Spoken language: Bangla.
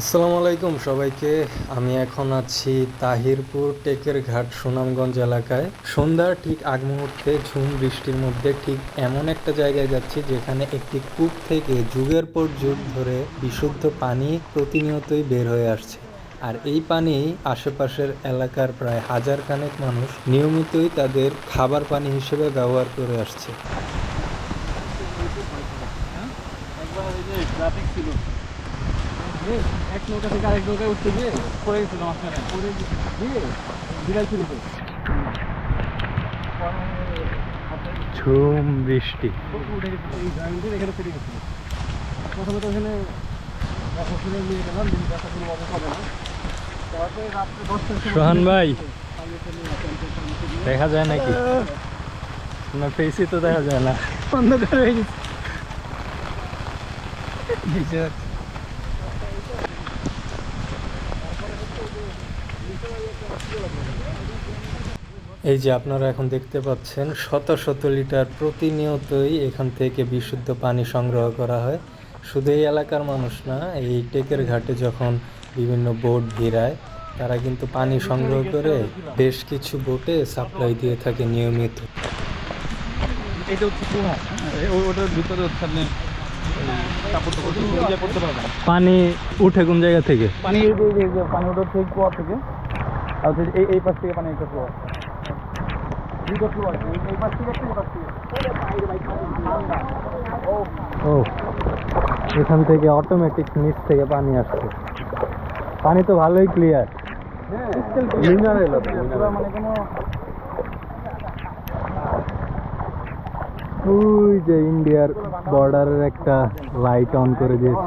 আসসালামু আলাইকুম সবাইকে। আমি এখন আছি তাহিরপুর টেকের ঘাট সুনামগঞ্জ এলাকায়। সন্ধ্যার ঠিক আগ মুহূর্তে ঝুম বৃষ্টির মধ্যে ঠিক এমন একটা জায়গায় যাচ্ছি যেখানে একটি কূপ থেকে যুগের পর যুগ ধরে বিশুদ্ধ পানি প্রতিনিয়তই বের হয়ে আসছে। আর এই পানি আশেপাশের এলাকার প্রায় হাজার খানেক মানুষ নিয়মিতই তাদের খাবার পানি হিসেবে ব্যবহার করে আসছে। ছিল। এক নৌকা থেকে আরেক নৌকায় উঠতে গিয়ে পড়ে গেছিল মাঝখানে। পড়ে গিয়ে বিড়াল ছিল তো ঝুম বৃষ্টি। এখানে গেছিল প্রথমে তো নিয়ে গেলাম কোনো না। সময় সোহান ভাই দেখা যায় নাকি? ফেসই তো দেখা যায় না। অন্ধকার হয়ে গেছে ভিজে যাচ্ছে। এই যে আপনারা এখন দেখতে পাচ্ছেন শত শত লিটার প্রতিনিয়তই এখান থেকে বিশুদ্ধ পানি সংগ্রহ করা হয়। শুধু এই এলাকার মানুষ না এই টেকের ঘাটে যখন বিভিন্ন বোট ভিড়ায় তারা কিন্তু পানি সংগ্রহ করে বেশ কিছু বোটে সাপ্লাই দিয়ে থাকে নিয়মিত। এটা হচ্ছে হ্যাঁ, ওটার ভিতরে পানি উঠে কোন জায়গা থেকে? পানি পানি ওঠার থেকে কুয়া থেকে। আর এই এই পাশ থেকে পানি একটা কুয়া। দুটো কুয়া আছে। এই- এই পাশ থেকে একটা পাশ থেকে ও এখান থেকে অটোমেটিক নিচ থেকে পানি আসছে। পানি তো ভালোই ক্লিয়ার হ্যাঁ মানে কোনো ওই যে ইন্ডিয়ার বর্ডারের একটা লাইট অন করে দিয়েছে।